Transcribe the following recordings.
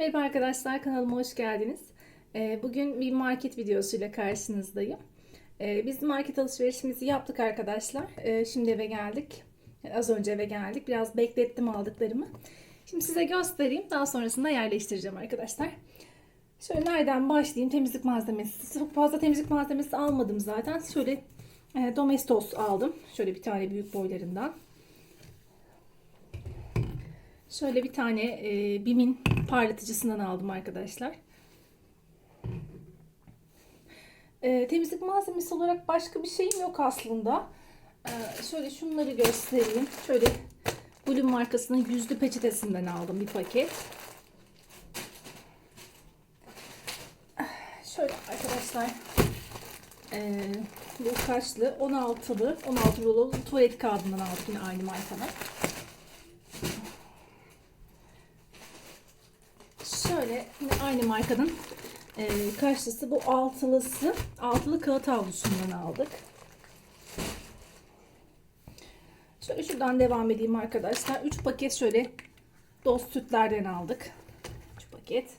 Merhaba arkadaşlar kanalıma hoş geldiniz. Ee, Bugün bir market videosuyla karşınızdayım. Ee, Biz market alışverişimizi yaptık arkadaşlar. Ee, Şimdi eve geldik. Az önce eve geldik. Biraz beklettim aldıklarımı. Şimdi size göstereyim. Daha sonrasında yerleştireceğim arkadaşlar. Şöyle nereden başlayayım? Temizlik malzemesi. Çok fazla temizlik malzemesi almadım zaten. Şöyle e, Domestos aldım. Şöyle bir tane büyük boylarından. Şöyle bir tane e, Bim'in parlatıcısından aldım arkadaşlar. E, temizlik malzemesi olarak başka bir şeyim yok aslında. E, şöyle şunları göstereyim. Şöyle Bloom markasının yüzlü peçetesinden aldım bir paket. Şöyle arkadaşlar e, bu kaçlı 16'lı 16 rololu tuvalet kağıdından aldık yine aynı markadan. Şöyle yine aynı markanın e, karşısı bu altılısı. Altılı kağıt havlusundan aldık. Şöyle şuradan devam edeyim arkadaşlar. 3 paket şöyle dost sütlerden aldık. 3 paket.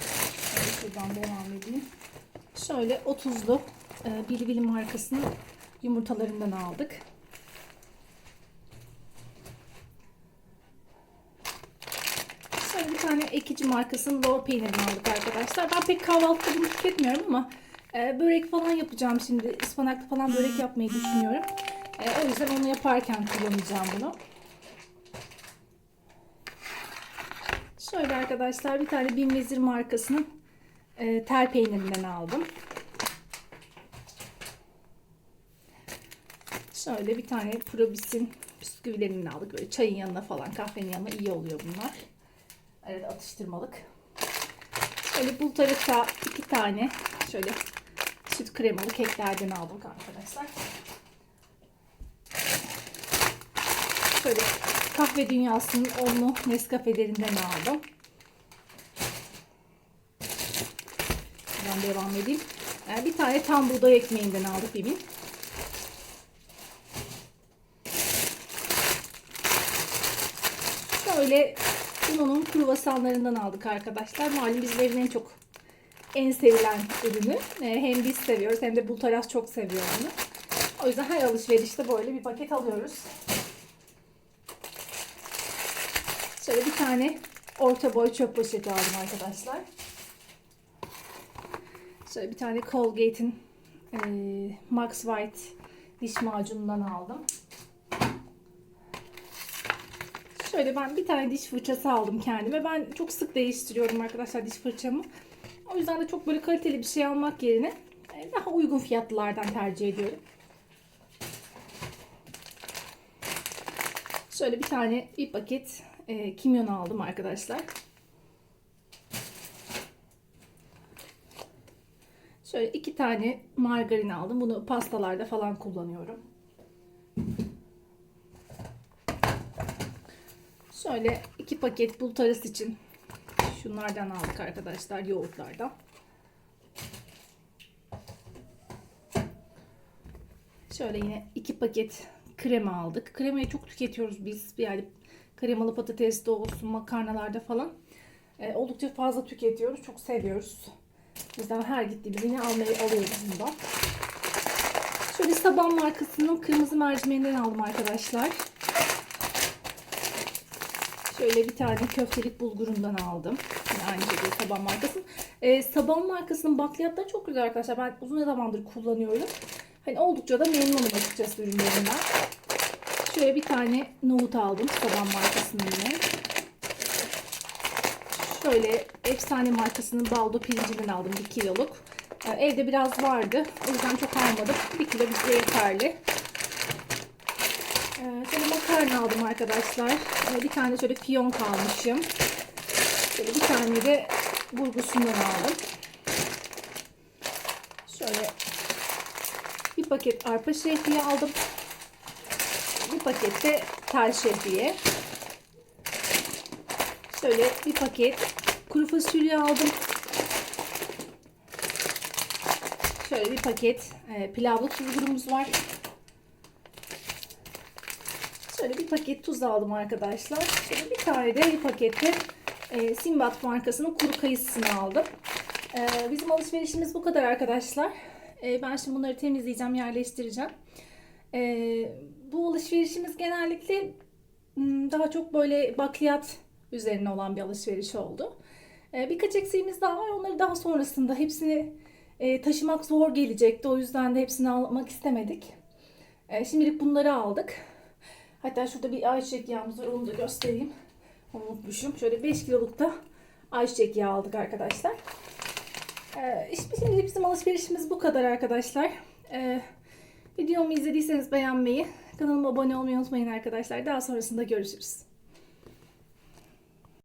Şöyle şuradan devam edeyim. Şöyle 30'lu e, Bilibili markasının yumurtalarından aldık. Şöyle bir tane ekici markasının lor peynirini aldık arkadaşlar. Ben pek kahvaltıda bunu tüketmiyorum ama e, börek falan yapacağım şimdi. Ispanaklı falan börek yapmayı düşünüyorum. E, o yüzden onu yaparken kullanacağım bunu. Şöyle arkadaşlar bir tane Bin Vezir markasının e, tel peynirinden aldım. Şöyle bir tane Probis'in bisküvilerinden aldık. Böyle çayın yanına falan kahvenin yanına iyi oluyor bunlar. Evet atıştırmalık. Şöyle bultarıkta iki tane şöyle süt kremalı keklerden aldım arkadaşlar. Şöyle kahve dünyasının onlu Nescafe'lerinden aldım. Ben devam edeyim. Yani bir tane tam buğday ekmeğinden aldık Bim'in. Şöyle Uno'nun kruvasanlarından aldık arkadaşlar. Malum bizim evin en çok en sevilen ürünü. Ee, Hem biz seviyoruz hem de Bultaras çok seviyor bunu. O yüzden her alışverişte böyle bir paket alıyoruz. Şöyle bir tane orta boy çöp poşeti aldım arkadaşlar. Şöyle bir tane Colgate'in e, Max White diş macunundan aldım. Şöyle ben bir tane diş fırçası aldım kendime. Ben çok sık değiştiriyorum arkadaşlar diş fırçamı. O yüzden de çok böyle kaliteli bir şey almak yerine e, daha uygun fiyatlılardan tercih ediyorum. Şöyle bir tane bir paket e, kimyon aldım arkadaşlar. Şöyle iki tane margarin aldım. Bunu pastalarda falan kullanıyorum. Şöyle iki paket bultaras için şunlardan aldık arkadaşlar yoğurtlardan. Şöyle yine iki paket krema aldık. Kremayı çok tüketiyoruz biz. Yani kremalı patates de olsun makarnalarda falan. E, oldukça fazla tüketiyoruz. Çok seviyoruz. O yüzden her gittiğimiz yine almayı alıyoruz bundan. Şöyle Saban markasının kırmızı mercimeğinden aldım arkadaşlar. Şöyle bir tane köftelik bulgurundan aldım. Yine aynı şekilde Saban markasının. Ee, Saban markasının bakliyatları çok güzel arkadaşlar. Ben uzun zamandır kullanıyorum. Hani oldukça da memnunum açıkçası ürünlerinden. Şöyle bir tane nohut aldım Saban markasının yine. Şöyle efsane markasının baldo pirincinden aldım 1 kiloluk. Ee, evde biraz vardı. O yüzden çok almadım. 1 kilo bize yeterli. Makarna aldım arkadaşlar. Ee, bir tane şöyle fiyonk almışım. Şöyle bir tane de burgusundan aldım. Şöyle bir paket arpa şehriye aldım. Bir paket de tel şehriye. Şöyle bir paket kuru fasulye aldım. Şöyle bir paket e, pilavlık bulgurumuz var. Şöyle bir paket tuz aldım arkadaşlar. Şöyle bir tane de bir pakette e, Simbat markasının kuru kayısısını aldım. E, bizim alışverişimiz bu kadar arkadaşlar. E, ben şimdi bunları temizleyeceğim, yerleştireceğim. E, bu alışverişimiz genellikle m, daha çok böyle bakliyat üzerine olan bir alışveriş oldu. E, birkaç eksiğimiz daha var. Onları daha sonrasında hepsini e, taşımak zor gelecekti. O yüzden de hepsini almak istemedik. E, şimdilik bunları aldık. Hatta şurada bir ayçiçek yağımız var. Onu da göstereyim. Unutmuşum. Şöyle 5 kiloluk da ayçiçek yağı aldık arkadaşlar. E, işte şimdilik bizim alışverişimiz bu kadar arkadaşlar. E, videomu izlediyseniz beğenmeyi, kanalıma abone olmayı unutmayın arkadaşlar. Daha sonrasında görüşürüz.